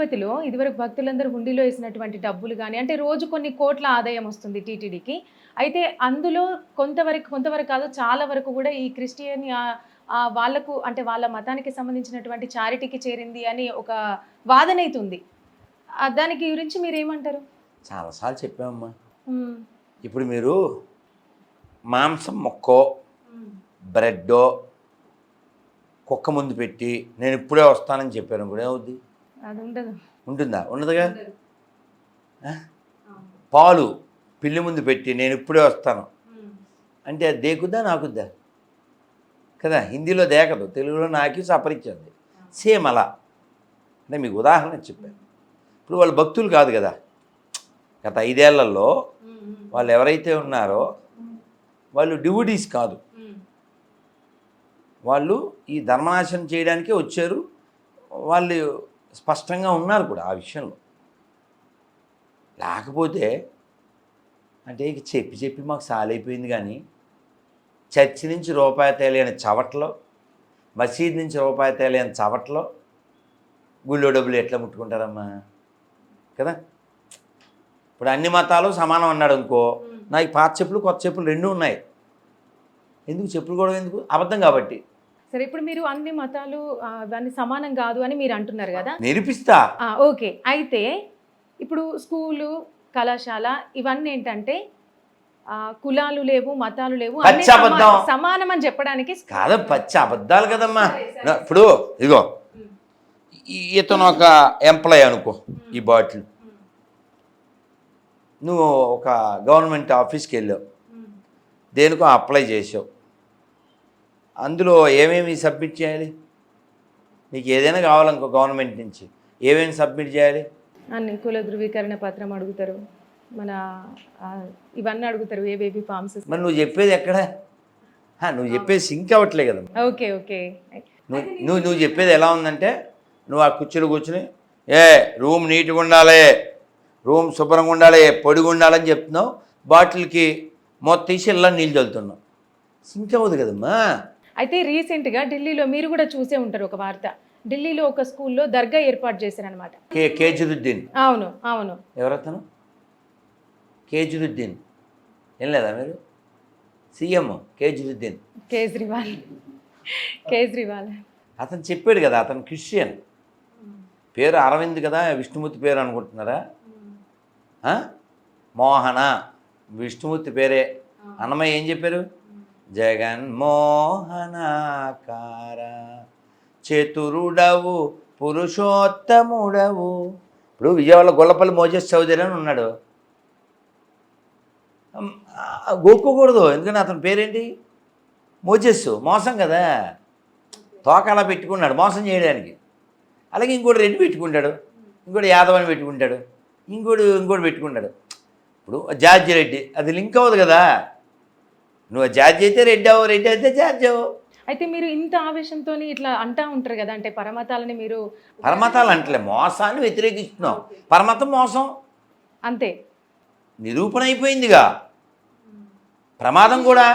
తిరుపతిలో ఇదివరకు భక్తులందరూ హుండీలో వేసినటువంటి డబ్బులు కానీ అంటే రోజు కొన్ని కోట్ల ఆదాయం వస్తుంది టీటీడీకి. అయితే అందులో కొంతవరకు కొంతవరకు కాదు చాలా వరకు కూడా ఈ క్రిస్టియన్ వాళ్ళకు అంటే వాళ్ళ మతానికి సంబంధించినటువంటి చారిటీకి చేరింది అని ఒక వాదన అవుతుంది దానికి గురించి మీరు ఏమంటారు చాలాసార్లు చెప్పామమ్మా. ఇప్పుడు మీరు మాంసం మొక్కో బ్రెడ్డో కుక్క ముందు పెట్టి నేను ఇప్పుడే వస్తానని చెప్పాను కూడా ఏమవుద్ది? అది ఉండదు. ఉంటుందా? ఉండదుగా? పాలు పిల్లి ముందు పెట్టి నేను ఇప్పుడే వస్తాను. అంటే అది దేకుద్దా నాకుద్దా? కదా హిందీలో దేకదు తెలుగులో నాకి సపరించింది సేమ్ అలా. అంటే మీకు ఉదాహరణ చెప్పాను. ఇప్పుడు వాళ్ళు భక్తులు కాదు కదా. గత ఐదేళ్ళలో వాళ్ళు ఎవరైతే ఉన్నారో వాళ్ళు డివోడీస్ కాదు. వాళ్ళు ఈ ధర్మనాశనం చేయడానికే వచ్చారు. వాళ్ళు స్పష్టంగా ఉన్నారు కూడా ఆ విషయంలో. లేకపోతే అంటే ఇక చెప్పి చెప్పి మాకు సాలైపోయింది కానీ చర్చి నుంచి రూపాయి తేలేని చవట్లో మసీద్ నుంచి రూపాయి తేలేని చవట్లో గుళ్ళో డబ్బులు ఎట్లా ముట్టుకుంటారమ్మా? కదా? ఇప్పుడు అన్ని మతాలు సమానం అన్నాడు అనుకో నాకు పాత చెప్పులు కొత్త చెప్పులు రెండు ఉన్నాయి. ఎందుకు? చెప్పులు కూడా ఎందుకు? అబద్ధం కాబట్టి. సరే ఇప్పుడు మీరు అన్ని మతాలు అవన్నీ సమానం కాదు అని మీరు అంటున్నారు కదా? నిరూపిస్తా. ఆ, ఓకే. అయితే ఇప్పుడు స్కూలు కళాశాల ఇవన్నీ ఏంటంటే కులాలు లేవు మతాలు లేవు సమానం అని చెప్పడానికి కాదు పచ్చి అబద్ధాలు కదమ్మా. ఇప్పుడు ఇదిగో. ఈ- ఇతను ఒక ఎంప్లాయ్ అనుకో ఈ బాటిల్. నువ్వు ఒక గవర్నమెంట్ ఆఫీస్కి వెళ్ళావు. దేనికో అప్లై చేసావు. అందులో ఏమేమి సబ్మిట్ చేయాలి? నీకు ఏదైనా కావాలనుకో గవర్నమెంట్ నుంచి. ఏమేమి సబ్మిట్ చేయాలి? అన్ని కుల ధృవీకరణ పత్రం అడుగుతారు. మన ఇవన్నీ అడుగుతారు ఏ బేబీ ఫార్మ్స్ మరి నువ్వు చెప్పేది ఎక్కడ? నువ్వు చెప్పేది సింక్ అవ్వట్లే కదా ఓకే ఓకే. నువ్వు నువ్వు నువ్వు చెప్పేది ఎలా ఉందంటే నువ్వు ఆ కుర్చీలో కూర్చుని ఏ రూమ్ నీట్గా ఉండాలి రూమ్ శుభ్రంగా ఉండాలి పొడిగా ఉండాలని చెప్తున్నావు బాటిల్కి మొత్తం తీసి ఇలా నీళ్ళు చల్లుతున్నావు. సింక్ అవ్వదు కదమ్మా. అయితే రీసెంట్గా ఢిల్లీలో మీరు కూడా చూసే ఉంటారు ఒక వార్త. ఢిల్లీలో ఒక స్కూల్లో దర్గా ఏర్పాటు చేశారనమాట కే కేజురుద్దీన్ అవును అవును. ఎవరతను? కేజురుద్దీన్ ఏం లేదా మీరు? సీఎం కేజురుద్దీన్ కేజ్రీవాల్. కేజ్రీవాల్. అతను చెప్పాడు కదా అతను క్రిస్టియన్. పేరు అరవింద్ కదా విష్ణుమూర్తి పేరు అనుకుంటున్నారా? మోహన విష్ణుమూర్తి పేరే. అన్నమయ్య ఏం చెప్పారు? జగన్మోహనాకార చతురుడవు పురుషోత్తముడవు. ఇప్పుడు విజయవాడ గొల్లపల్లి మోజెస్ చౌదరి అని ఉన్నాడు. గొక్కుకూడదు ఎందుకంటే అతని పేరేంటి? మోజెస్ మోసం కదా. తోక అలా పెట్టుకున్నాడు మోసం చేయడానికి. అలాగే ఇంకోటి రెడ్డి పెట్టుకుంటాడు ఇంకోటి యాదవ్ అని పెట్టుకుంటాడు ఇంకోటి ఇంకోటి పెట్టుకుంటాడు. ఇప్పుడు జార్జి రెడ్డి అది లింక్ అవ్వదు కదా. నువ్వు జార్జి అయితే రెడ్డి అవ్వవు రెడ్డి అయితే జార్జి అవ్వవు అయితే మీరు ఇంత ఆవేశంతో ఇట్లా అంటా ఉంటారు కదా అంటే పరమతాలని మీరు పరమతాలు అంటలే మోసాన్ని వ్యతిరేకిస్తున్నావు. పరమతం మోసం. అంతే. నిరూపణ అయిపోయిందిగా. ప్రమాదం కూడా.